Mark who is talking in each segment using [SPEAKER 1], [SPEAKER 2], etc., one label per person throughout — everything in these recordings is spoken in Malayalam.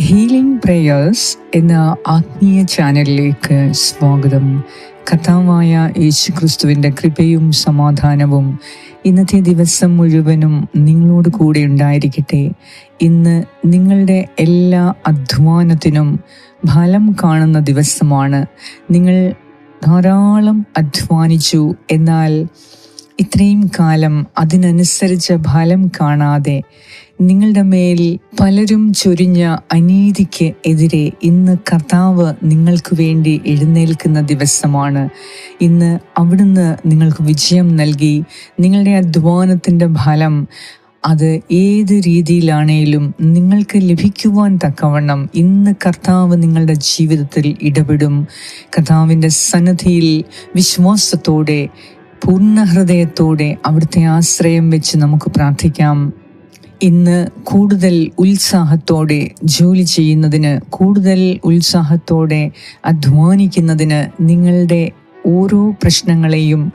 [SPEAKER 1] ഹീലിംഗ് പ്രേയേഴ്സ് എന്ന ആത്മീയ ചാനലിലേക്ക് സ്വാഗതം. കഥാവായ യേശു ക്രിസ്തുവിന്റെ കൃപയും സമാധാനവും ഇന്നത്തെ ദിവസം മുഴുവനും നിങ്ങളോട് കൂടെ ഉണ്ടായിരിക്കട്ടെ. ഇന്ന് നിങ്ങളുടെ എല്ലാ അധ്വാനത്തിനും ഫലം കാണുന്ന ദിവസമാണ്. നിങ്ങൾ ധാരാളം അധ്വാനിച്ചു എന്നാൽ ഇത്രയും കാലം അതിനനുസരിച്ച ഫലം കാണാതെ നിങ്ങളുടെ മേൽ പലരും ചൊരിഞ്ഞ അനീതിക്ക് എതിരെ ഇന്ന് കർത്താവ് നിങ്ങൾക്ക് വേണ്ടി എഴുന്നേൽക്കുന്ന ദിവസമാണ്. ഇന്ന് അവിടുന്ന് നിങ്ങൾക്ക് വിജയം നൽകി നിങ്ങളുടെ അധ്വാനത്തിന്റെ ഫലം അത് ഏത് രീതിയിലാണേലും നിങ്ങൾക്ക് ലഭിക്കുവാൻ തക്കവണ്ണം ഇന്ന് കർത്താവ് നിങ്ങളുടെ ജീവിതത്തിൽ ഇടപെടും. കർത്താവിന്റെ സന്നദ്ധിയിൽ വിശ്വാസത്തോടെ പൂർണ ഹൃദയത്തോടെ അവിടുത്തെ ആശ്രയം വെച്ച് നമുക്ക് പ്രാർത്ഥിക്കാം. ഇന്ന് കൂടുതൽ ഉത്സാഹത്തോടെ ജോലി ചെയ്യുന്നതിന് കൂടുതൽ ഉത്സാഹത്തോടെ അധ്വാനിക്കുന്നതിന് നിങ്ങളുടെ ഓരോ പ്രശ്നങ്ങളെയും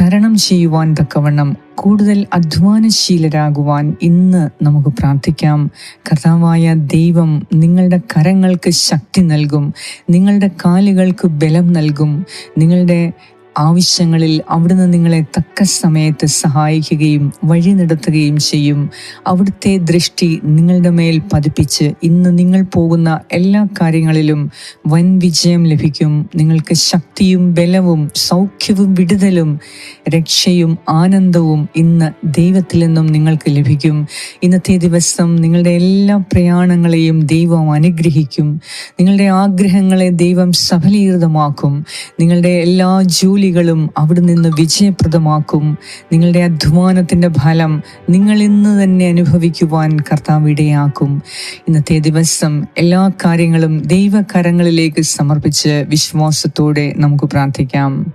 [SPEAKER 1] തരണം ചെയ്യുവാൻ തക്കവണ്ണം കൂടുതൽ അധ്വാനശീലരാകുവാൻ ഇന്ന് നമുക്ക് പ്രാർത്ഥിക്കാം. കർത്താവായ ദൈവം നിങ്ങളുടെ കരങ്ങൾക്ക് ശക്തി നൽകും നിങ്ങളുടെ കാലുകൾക്ക് ബലം നൽകും നിങ്ങളുടെ ആവശ്യങ്ങളിൽ അവിടുന്ന് നിങ്ങളെ തക്ക സമയത്ത് സഹായിക്കുകയും വഴി നടത്തുകയും ചെയ്യും. അവിടുത്തെ ദൃഷ്ടി നിങ്ങളുടെ മേൽ പതിപ്പിച്ച് ഇന്ന് നിങ്ങൾ പോകുന്ന എല്ലാ കാര്യങ്ങളിലും വൻ വിജയം ലഭിക്കും. നിങ്ങൾക്ക് ശക്തിയും ബലവും സൗഖ്യവും വിടുതലും രക്ഷയും ആനന്ദവും ഇന്ന് ദൈവത്തിൽ നിന്നും നിങ്ങൾക്ക് ലഭിക്കും. ഇന്നത്തെ ദിവസം നിങ്ങളുടെ എല്ലാ പ്രയാണങ്ങളെയും ദൈവം അനുഗ്രഹിക്കും. നിങ്ങളുടെ ആഗ്രഹങ്ങളെ ദൈവം സഫലീകൃതമാക്കും. നിങ്ങളുടെ എല്ലാ ജോലി ജോലികളും അവിടെ നിന്ന് വിജയപ്രദമാക്കും. നിങ്ങളുടെ അധ്വാനത്തിന്റെ ഫലം നിങ്ങൾ ഇന്ന് തന്നെ അനുഭവിക്കുവാൻ കർത്താവ് ഇടയാക്കും. ഇന്നത്തെ ദിവസം എല്ലാ കാര്യങ്ങളും ദൈവകരങ്ങളിലേക്ക് സമർപ്പിച്ച് വിശ്വാസത്തോടെ നമുക്ക് പ്രാർത്ഥിക്കാം.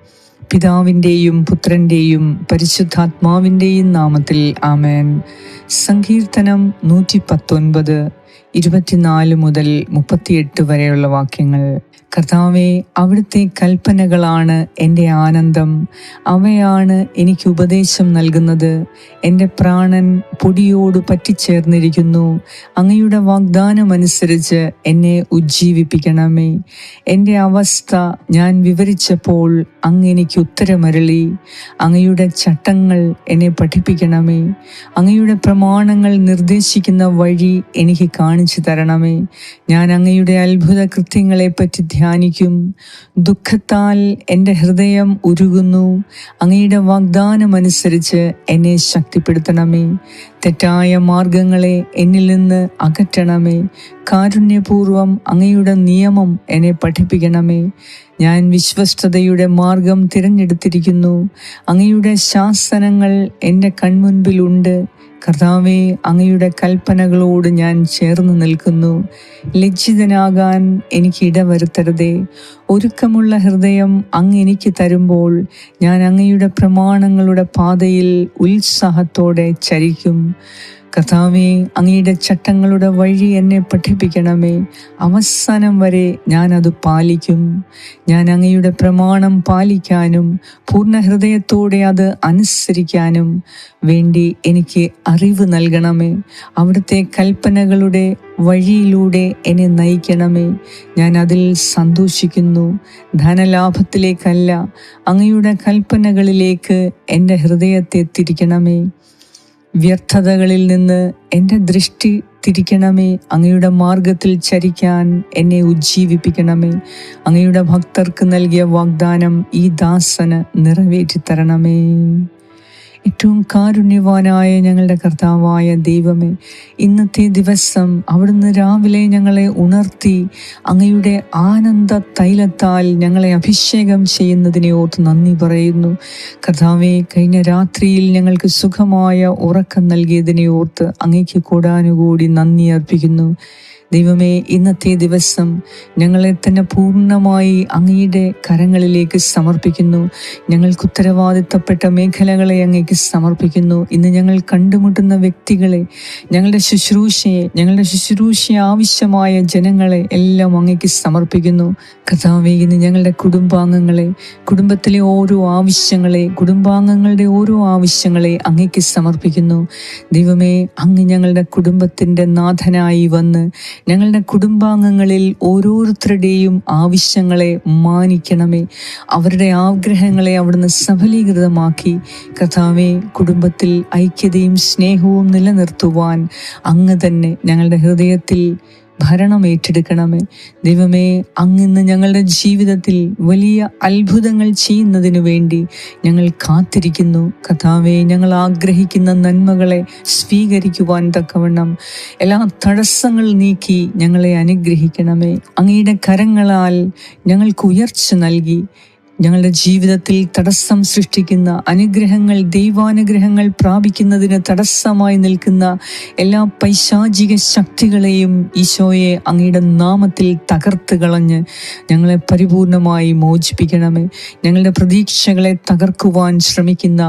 [SPEAKER 1] പിതാവിന്റെയും പുത്രന്റെയും പരിശുദ്ധാത്മാവിന്റെയും നാമത്തിൽ ആമേൻ. സങ്കീർത്തനം നൂറ്റി പത്തൊൻപത് ഇരുപത്തിനാല് മുതൽ മുപ്പത്തിയെട്ട് വരെയുള്ള വാക്യങ്ങൾ. കർത്താവെ അവിടുത്തെ കൽപ്പനകളാണ് എന്റെ ആനന്ദം. അവയാണ് എനിക്ക് ഉപദേശം നൽകുന്നത്. എന്റെ പ്രാണൻ പൊടിയോട് പറ്റിച്ചേർന്നിരിക്കുന്നു. അങ്ങയുടെ വാഗ്ദാനമനുസരിച്ച് എന്നെ ഉജ്ജീവിപ്പിക്കണമേ. എന്റെ അവസ്ഥ ഞാൻ വിവരിച്ചപ്പോൾ അങ്ങ് എനിക്ക് ഉത്തരമരളി. അങ്ങയുടെ ചട്ടങ്ങൾ എന്നെ പഠിപ്പിക്കണമേ. അങ്ങയുടെ പ്രമാണങ്ങൾ നിർദ്ദേശിക്കുന്ന വഴി എനിക്ക് കാണിച്ചു തരണമേ. ഞാൻ അങ്ങയുടെ അത്ഭുത കൃത്യങ്ങളെപ്പറ്റി ധ്യാനിക്കും. ദുഃഖത്താൽ എന്റെ ഹൃദയം ഉരുകുന്നു. അങ്ങയുടെ വാഗ്ദാനമനുസരിച്ച് എന്നെ ശക്തിപ്പെടുത്തണമേ. തെറ്റായ മാർഗങ്ങളെ എന്നിൽ നിന്ന് അകറ്റണമേ. കാരുണ്യപൂർവം അങ്ങയുടെ നിയമം എന്നെ പഠിപ്പിക്കണമേ. ഞാൻ വിശ്വസ്തയുടെ മാർഗം തിരഞ്ഞെടുത്തിരിക്കുന്നു. അങ്ങയുടെ ശാസനങ്ങൾ എന്റെ കൺമുൻപിലുണ്ട്. കർത്താവെ അങ്ങയുടെ കൽപ്പനകളോട് ഞാൻ ചേർന്ന് നിൽക്കുന്നു. ലജ്ജിതനാകാൻ എനിക്ക് ഇടവരുത്തരുതേ. ഒരുക്കമുള്ള ഹൃദയം അങ്ങ് എനിക്ക് തരുമ്പോൾ ഞാൻ അങ്ങയുടെ പ്രമാണങ്ങളുടെ പാതയിൽ ഉത്സാഹത്തോടെ ചരിക്കും. കഥാവേ അങ്ങയുടെ ചട്ടങ്ങളുടെ വഴി എന്നെ പഠിപ്പിക്കണമേ. അവസാനം വരെ ഞാൻ അത് പാലിക്കും. ഞാൻ അങ്ങയുടെ പ്രമാണം പാലിക്കാനും പൂർണ ഹൃദയത്തോടെ അത് അനുസരിക്കാനും വേണ്ടി എനിക്ക് അറിവ് നൽകണമേ. അവിടുത്തെ കൽപ്പനകളുടെ വഴിയിലൂടെ എന്നെ നയിക്കണമേ. ഞാൻ അതിൽ സന്തോഷിക്കുന്നു. ധനലാഭത്തിലേക്കല്ല അങ്ങയുടെ കൽപ്പനകളിലേക്ക് എന്റെ ഹൃദയത്തെ തിരിക്കണമേ. വ്യർത്ഥതകളിൽ നിന്ന് എന്റെ ദൃഷ്ടി തിരിക്കണമേ. അങ്ങയുടെ മാർഗത്തിൽ ചരിക്കാൻ എന്നെ ഉജ്ജീവിപ്പിക്കണമേ. അങ്ങയുടെ ഭക്തർക്ക് നൽകിയ വാഗ്ദാനം ഈ ദാസന് നിറവേറ്റി തരണമേ ഏറ്റവും കാരുണ്യവാനായ ഞങ്ങളുടെ കർത്താവായ ദൈവമേ ഇന്നത്തെ ദിവസം അവിടുന്ന് രാവിലെ ഞങ്ങളെ ഉണർത്തി അങ്ങയുടെ ആനന്ദ തൈലത്താൽ ഞങ്ങളെ അഭിഷേകം ചെയ്യുന്നതിനെ ഓർത്ത് നന്ദി പറയുന്നു. കർത്താവെ കഴിഞ്ഞ രാത്രിയിൽ ഞങ്ങൾക്ക് സുഖമായ ഉറക്കം നൽകിയതിനെ ഓർത്ത് അങ്ങയ്ക്ക് കൂടാനുകൂടി നന്ദി അർപ്പിക്കുന്നു. ദൈവമേ ഇന്നത്തെ ദിവസം ഞങ്ങളെ തന്നെ പൂർണമായി അങ്ങയുടെ കരങ്ങളിലേക്ക് സമർപ്പിക്കുന്നു. ഞങ്ങൾക്ക് ഉത്തരവാദിത്തപ്പെട്ട മേഖലകളെ അങ്ങേക്ക് സമർപ്പിക്കുന്നു. ഇന്ന് ഞങ്ങൾ കണ്ടുമുട്ടുന്ന വ്യക്തികളെ ഞങ്ങളുടെ ശുശ്രൂഷയെ ഞങ്ങളുടെ ശുശ്രൂഷ ആവശ്യമായ ജനങ്ങളെ എല്ലാം അങ്ങേക്ക് സമർപ്പിക്കുന്നു. കഥാവേ ഇന്ന് ഞങ്ങളുടെ കുടുംബാംഗങ്ങളെ കുടുംബത്തിലെ ഓരോ ആവശ്യങ്ങളെ കുടുംബാംഗങ്ങളുടെ ഓരോ ആവശ്യങ്ങളെ അങ്ങേക്ക് സമർപ്പിക്കുന്നു. ദൈവമേ അങ്ങ് ഞങ്ങളുടെ കുടുംബത്തിന്റെ നാഥനായി വന്ന് ഞങ്ങളുടെ കുടുംബാംഗങ്ങളിൽ ഓരോരുത്തരുടെയും ആവശ്യങ്ങളെ മാനിക്കണമേ. അവരുടെ ആഗ്രഹങ്ങളെ അവിടുന്ന് സഫലീകൃതമാക്കി. കഥാവെ കുടുംബത്തിൽ ഐക്യതയും സ്നേഹവും നിലനിർത്തുവാൻ അങ്ങ് തന്നെ ഞങ്ങളുടെ ഹൃദയത്തിൽ ഭരണം ഏറ്റെടുക്കണമേ. ദൈവമേ അങ്ങിന്ന് ഞങ്ങളുടെ ജീവിതത്തിൽ വലിയ അത്ഭുതങ്ങൾ ചെയ്യുന്നതിനു വേണ്ടി ഞങ്ങൾ കാത്തിരിക്കുന്നു. കഥാവെ ഞങ്ങൾ ആഗ്രഹിക്കുന്ന നന്മകളെ സ്വീകരിക്കുവാൻ തക്കവണ്ണം എല്ലാ തടസ്സങ്ങൾ നീക്കി ഞങ്ങളെ അനുഗ്രഹിക്കണമേ. അങ്ങയുടെ കരങ്ങളാൽ ഞങ്ങൾക്ക് ഉയർച്ച നൽകി. ഞങ്ങളുടെ ജീവിതത്തിൽ തടസ്സം സൃഷ്ടിക്കുന്ന അനുഗ്രഹങ്ങൾ ദൈവാനുഗ്രഹങ്ങൾ പ്രാപിക്കുന്നതിന് തടസ്സമായി നിൽക്കുന്ന എല്ലാ പൈശാചിക ശക്തികളെയും ഈശോയെ അങ്ങയുടെ നാമത്തിൽ തകർത്ത് കളഞ്ഞ് ഞങ്ങളെ പരിപൂർണമായി മോചിപ്പിക്കണമേ. ഞങ്ങളുടെ പ്രതീക്ഷകളെ തകർക്കുവാൻ ശ്രമിക്കുന്ന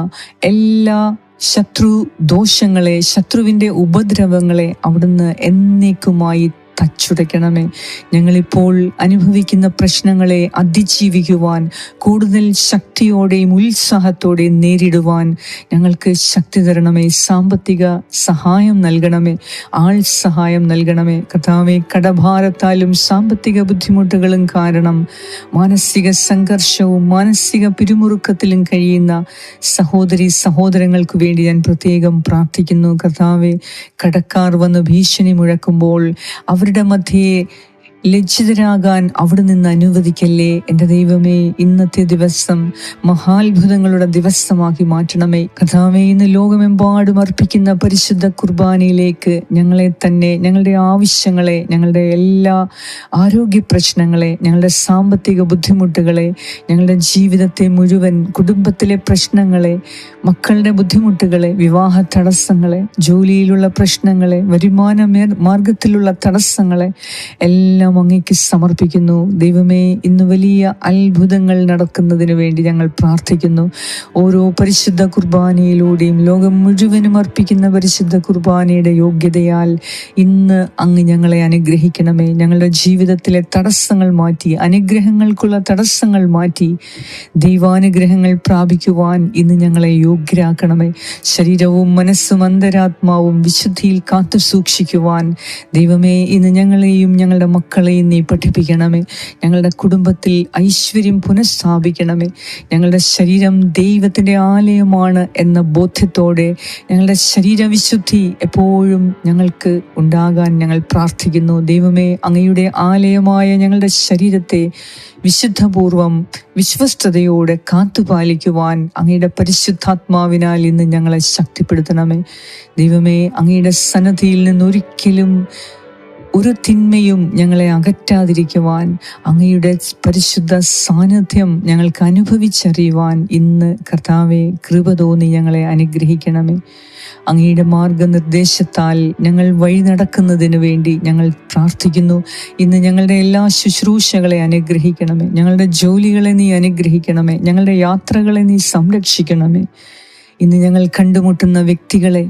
[SPEAKER 1] എല്ലാ ശത്രു ദോഷങ്ങളെ ശത്രുവിന്റെ ഉപദ്രവങ്ങളെ അവിടുന്ന് എന്നേക്കുമായി തച്ചുടയ്ക്കണമേ ഞങ്ങളിപ്പോൾ അനുഭവിക്കുന്ന പ്രശ്നങ്ങളെ അതിജീവിക്കുവാൻ കൂടുതൽ ശക്തിയോടെയും ഉത്സാഹത്തോടെയും നേരിടുവാൻ ഞങ്ങൾക്ക് ശക്തി തരണമേ. സാമ്പത്തിക സഹായം നൽകണമേ. ആൾ സഹായം നൽകണമേ. കഥാവെ കടഭാരത്താലും സാമ്പത്തിക ബുദ്ധിമുട്ടുകളും കാരണം മാനസിക സംഘർഷവും മാനസിക പിരിമുറുക്കത്തിലും കഴിയുന്ന സഹോദരി സഹോദരങ്ങൾക്ക് വേണ്ടി ഞാൻ പ്രത്യേകം പ്രാർത്ഥിക്കുന്നു. കഥാവെ കടക്കാർ വന്ന് ഭീഷണി മുഴക്കുമ്പോൾ അവരുടെ മധ്യേ ലജ്ജിതരാകാൻ അവിടെ നിന്ന് അനുവദിക്കല്ലേ? എന്റെ ദൈവമേ ഇന്നത്തെ ദിവസം മഹാത്ഭുതങ്ങളുടെ ദിവസമാക്കി മാറ്റണമേ. കഥാവേ ഇന്ന് ലോകമെമ്പാടും അർപ്പിക്കുന്ന പരിശുദ്ധ കുർബാനയിലേക്ക് ഞങ്ങളെ തന്നെ ഞങ്ങളുടെ ആവശ്യങ്ങളെ ഞങ്ങളുടെ എല്ലാ ആരോഗ്യ പ്രശ്നങ്ങളെ ഞങ്ങളുടെ സാമ്പത്തിക ബുദ്ധിമുട്ടുകളെ ഞങ്ങളുടെ ജീവിതത്തെ മുഴുവൻ കുടുംബത്തിലെ പ്രശ്നങ്ങളെ മക്കളുടെ ബുദ്ധിമുട്ടുകളെ വിവാഹ തടസ്സങ്ങളെ ജോലിയിലുള്ള പ്രശ്നങ്ങളെ വരുമാന മേർ- മാർഗത്തിലുള്ള തടസ്സങ്ങളെ എല്ലാം അങ്ങേക്ക് സമർപ്പിക്കുന്നു. ദൈവമേ ഇന്ന് വലിയ അത്ഭുതങ്ങൾ നടക്കുന്നതിന് വേണ്ടി ഞങ്ങൾ പ്രാർത്ഥിക്കുന്നു. ഓരോ പരിശുദ്ധ കുർബാനയിലൂടെയും ലോകം മുഴുവനും അർപ്പിക്കുന്ന പരിശുദ്ധ കുർബാനയുടെ യോഗ്യതയാൽ ഇന്ന് അങ്ങ് ഞങ്ങളെ അനുഗ്രഹിക്കണമേ. ഞങ്ങളുടെ ജീവിതത്തിലെ തടസ്സങ്ങൾ മാറ്റി അനുഗ്രഹങ്ങൾക്കുള്ള തടസ്സങ്ങൾ മാറ്റി ദൈവാനുഗ്രഹങ്ങൾ പ്രാപിക്കുവാൻ ഇന്ന് ഞങ്ങളെ യോഗ്യരാക്കണമേ. ശരീരവും മനസ്സും അന്തരാത്മാവും വിശുദ്ധിയിൽ കാത്തു സൂക്ഷിക്കുവാൻ ദൈവമേ ഇന്ന് ഞങ്ങളെയും ഞങ്ങളുടെ മക്കളെയും നീ പഠിപ്പിക്കണമേ. ഞങ്ങളുടെ കുടുംബത്തിൽ ഐശ്വര്യം പുനഃസ്ഥാപിക്കണമേ. ഞങ്ങളുടെ ശരീരം ദൈവത്തിന്റെ ആലയമാണ് എന്ന ബോധ്യത്തോടെ ഞങ്ങളുടെ ശരീരവിശുദ്ധി എപ്പോഴും ഞങ്ങൾക്ക് ഉണ്ടാകാൻ ഞങ്ങൾ പ്രാർത്ഥിക്കുന്നു. ദൈവമേ അങ്ങയുടെ ആലയമായ ഞങ്ങളുടെ ശരീരത്തെ വിശുദ്ധപൂർവം വിശ്വസ്തയോടെ കാത്തുപാലിക്കുവാൻ അങ്ങയുടെ പരിശുദ്ധാത്മാവിനാൽ ഇന്ന് ഞങ്ങളെ ശക്തിപ്പെടുത്തണമേ. ദൈവമേ അങ്ങയുടെ സന്നദ്ധിയിൽ നിന്നൊരിക്കലും ഒരു തിന്മയും ഞങ്ങളെ അകറ്റാതിരിക്കുവാൻ അങ്ങയുടെ പരിശുദ്ധ സാന്നിധ്യം ഞങ്ങൾക്ക് അനുഭവിച്ചറിയുവാൻ ഇന്ന് കർത്താവെ കൃപ തോന്നി ഞങ്ങളെ അനുഗ്രഹിക്കണമേ. അങ്ങയുടെ മാർഗനിർദ്ദേശത്താൽ ഞങ്ങൾ വഴി നടക്കുന്നതിന് വേണ്ടി ഞങ്ങൾ പ്രാർത്ഥിക്കുന്നു. ഇന്ന് ഞങ്ങളുടെ എല്ലാ ശുശ്രൂഷകളെ അനുഗ്രഹിക്കണമേ. ഞങ്ങളുടെ ജോലികളെ നീ അനുഗ്രഹിക്കണമേ. ഞങ്ങളുടെ യാത്രകളെ നീ സംരക്ഷിക്കണമേ. ഇന്ന് ഞങ്ങൾ കണ്ടുമുട്ടുന്ന വ്യക്തികളെ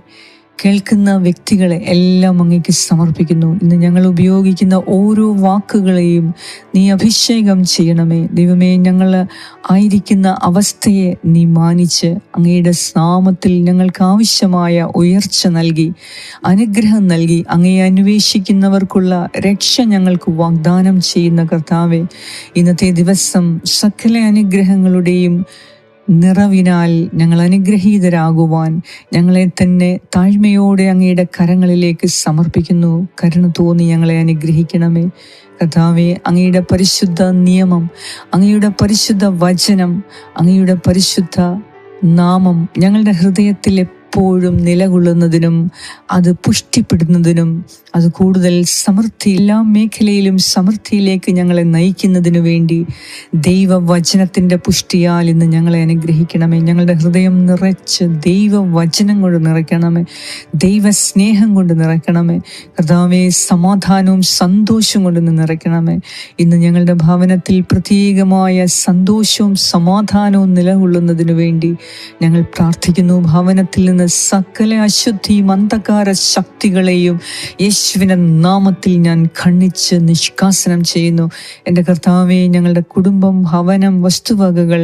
[SPEAKER 1] കേൾക്കുന്ന വ്യക്തികളെ എല്ലാം അങ്ങേക്ക് സമർപ്പിക്കുന്നു. ഇന്ന് ഞങ്ങൾ ഉപയോഗിക്കുന്ന ഓരോ വാക്കുകളെയും നീ അഭിഷേകം ചെയ്യണമേ. ദൈവമേ ഞങ്ങൾ ആയിരിക്കുന്ന അവസ്ഥയെ നീ മാനിച്ച് അങ്ങയുടെ സാമത്തിൽ ഞങ്ങൾക്ക് ആവശ്യമായ ഉയർച്ച നൽകി അനുഗ്രഹം നൽകി അങ്ങയെ അന്വേഷിക്കുന്നവർക്കുള്ള രക്ഷ ഞങ്ങൾക്ക് വാഗ്ദാനം ചെയ്യുന്ന കർത്താവെ ഇന്നത്തെ ദിവസം സകല അനുഗ്രഹങ്ങളുടെയും നിറവിനാൽ ഞങ്ങൾ അനുഗ്രഹീതരാകുവാൻ ഞങ്ങളെ തന്നെ താഴ്മയോടെ അങ്ങയുടെ കരങ്ങളിലേക്ക് സമർപ്പിക്കുന്നു. കരുണ തോന്നി ഞങ്ങളെ അനുഗ്രഹിക്കണമേ. കഥാവെ അങ്ങയുടെ പരിശുദ്ധ നിയമം അങ്ങയുടെ പരിശുദ്ധ വചനം അങ്ങയുടെ പരിശുദ്ധ നാമം ഞങ്ങളുടെ ഹൃദയത്തിൽ എപ്പോഴും നിലകൊള്ളുന്നതിനും അത് പുഷ്ടിപ്പെടുന്നതിനും അത് കൂടുതൽ സമൃദ്ധി എല്ലാ മേഖലയിലും സമൃദ്ധിയിലേക്ക് ഞങ്ങളെ നയിക്കുന്നതിനു വേണ്ടി ദൈവവചനത്തിന്റെ പുഷ്ടിയാൽ ഇന്ന് ഞങ്ങളെ അനുഗ്രഹിക്കണമേ. ഞങ്ങളുടെ ഹൃദയം നിറച്ച് ദൈവവചനം കൊണ്ട് നിറയ്ക്കണമേ. ദൈവസ്നേഹം കൊണ്ട് നിറയ്ക്കണമേ. കർത്താവേ സമാധാനവും സന്തോഷവും കൊണ്ട് നിറയ്ക്കണമേ. ഇന്ന് ഞങ്ങളുടെ ഭവനത്തിൽ പ്രത്യേകമായ സന്തോഷവും സമാധാനവും നിലകൊള്ളുന്നതിനു വേണ്ടി ഞങ്ങൾ പ്രാർത്ഥിക്കുന്നു. ഭവനത്തിൽ നിന്ന് നിന്ന് സകല അശുദ്ധിയും അന്ധകാര ശക്തികളെയും യേശുവിന്റെ നാമത്തിൽ ഞാൻ ഖണ്ണിച്ച് നിഷ്കാസനം ചെയ്യുന്നു. എന്റെ കർത്താവെ ഞങ്ങളുടെ കുടുംബം ഭവനം വസ്തുവകകൾ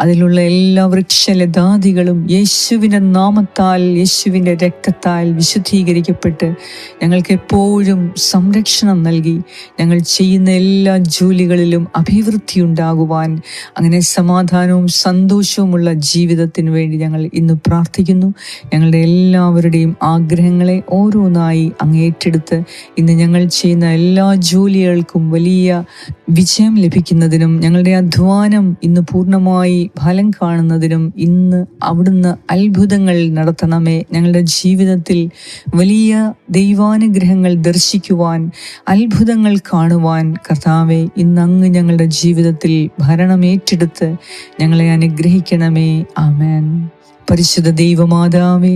[SPEAKER 1] അതിലുള്ള എല്ലാ വൃക്ഷലതാദികളും യേശുവിന്റെ നാമത്താൽ യേശുവിന്റെ രക്തത്താൽ വിശുദ്ധീകരിക്കപ്പെട്ട് ഞങ്ങൾക്ക് എപ്പോഴും സംരക്ഷണം നൽകി ഞങ്ങൾ ചെയ്യുന്ന എല്ലാ ജോലികളിലും അഭിവൃദ്ധി ഉണ്ടാകുവാൻ അങ്ങനെ സമാധാനവും സന്തോഷവുമുള്ള ജീവിതത്തിന് വേണ്ടി ഞങ്ങൾ ഇന്ന് പ്രാർത്ഥിക്കുന്നു. ഞങ്ങളുടെ എല്ലാവരുടെയും ആഗ്രഹങ്ങളെ ഓരോന്നായി അങ്ങേറ്റെടുത്ത് ഇന്ന് ഞങ്ങൾ ചെയ്യുന്ന എല്ലാ ജോലികൾക്കും വലിയ വിജയം ലഭിക്കുന്നതിനും ഞങ്ങളുടെ അധ്വാനം ഇന്ന് പൂർണമായി ഫലം കാണുന്നതിനും ഇന്ന് അവിടുന്ന് അത്ഭുതങ്ങൾ നടത്തണമേ. ഞങ്ങളുടെ ജീവിതത്തിൽ വലിയ ദൈവാനുഗ്രഹങ്ങൾ ദർശിക്കുവാൻ അത്ഭുതങ്ങൾ കാണുവാൻ കർത്താവെ ഇന്ന് അങ്ങ് ഞങ്ങളുടെ ജീവിതത്തിൽ ഭരണമേറ്റെടുത്ത് ഞങ്ങളെ അനുഗ്രഹിക്കണമേ. ആമേൻ. പരിശുദ്ധ ദൈവമാതാവേ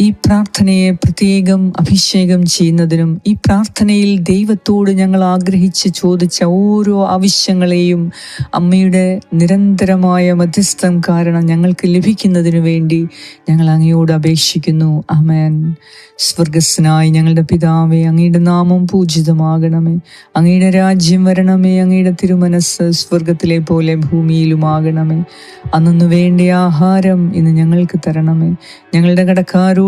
[SPEAKER 1] ഈ പ്രാർത്ഥനയെ പ്രത്യേകം അഭിഷേകം ചെയ്യുന്നതിനും ഈ പ്രാർത്ഥനയിൽ ദൈവത്തോട് ഞങ്ങൾ ആഗ്രഹിച്ച് ചോദിച്ച ഓരോ ആവശ്യങ്ങളെയും അമ്മയുടെ നിരന്തരമായ മധ്യസ്ഥം കാരണം ഞങ്ങൾക്ക് ലഭിക്കുന്നതിനു വേണ്ടി ഞങ്ങൾ അങ്ങയോട് അപേക്ഷിക്കുന്നു. അമേൻ സ്വർഗസ്നായി ഞങ്ങളുടെ പിതാവേ അങ്ങയുടെ നാമം പൂജിതമാകണമേ. അങ്ങയുടെ രാജ്യം വരണമേ അങ്ങയുടെ തിരുമനസ് സ്വർഗത്തിലെ പോലെ ഭൂമിയിലുമാകണമേ. അന്നു വേണ്ട ആഹാരം ഇന്ന് ഞങ്ങൾക്ക് തരണമേ. ഞങ്ങളുടെ കടക്കാരോട്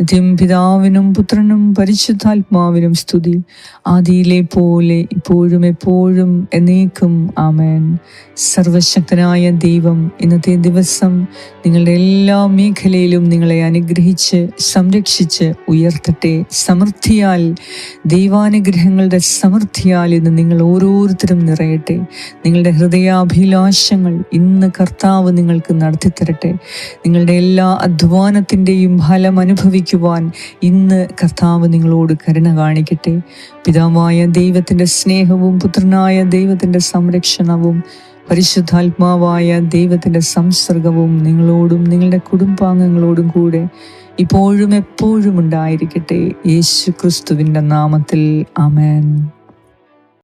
[SPEAKER 1] നിത്യം പിതാവിനും പുത്രനും പരിശുദ്ധാത്മാവിനും സ്തുതി. ആദിയിലെ പോലെ ഇപ്പോഴും എപ്പോഴും എന്നേക്കും ആമേൻ. സർവശക്തനായ ദൈവം ഇന്നത്തെ ദിവസം നിങ്ങളുടെ എല്ലാ മേഖലയിലും നിങ്ങളെ അനുഗ്രഹിച്ച് സംരക്ഷിച്ച് ഉയർത്തട്ടെ. സമൃദ്ധിയാൽ ദൈവാനുഗ്രഹങ്ങളുടെ സമൃദ്ധിയാൽ ഇന്ന് നിങ്ങൾ ഓരോരുത്തരും നിറയട്ടെ. നിങ്ങളുടെ ഹൃദയാഭിലാഷങ്ങൾ ഇന്ന് കർത്താവ് നിങ്ങൾക്ക് നടത്തിത്തരട്ടെ. നിങ്ങളുടെ എല്ലാ അധ്വാനത്തിന്റെയും ഫലം അനുഭവിക്കുവാൻ ഇന്ന് കർത്താവ് നിങ്ങളോട് കരുണ കാണിക്കട്ടെ. പിതാവായ ദൈവത്തിന്റെ സ്നേഹവും പുത്രനായ ദൈവത്തിന്റെ സംരക്ഷണവും പരിശുദ്ധാത്മാവായ ദൈവത്തിന്റെ സംസർഗവും നിങ്ങളോടും നിങ്ങളുടെ കുടുംബാംഗങ്ങളോടും കൂടെ ഇപ്പോഴും എപ്പോഴും ഉണ്ടായിരിക്കട്ടെ. യേശു ക്രിസ്തുവിന്റെ നാമത്തിൽ. ആമേൻ.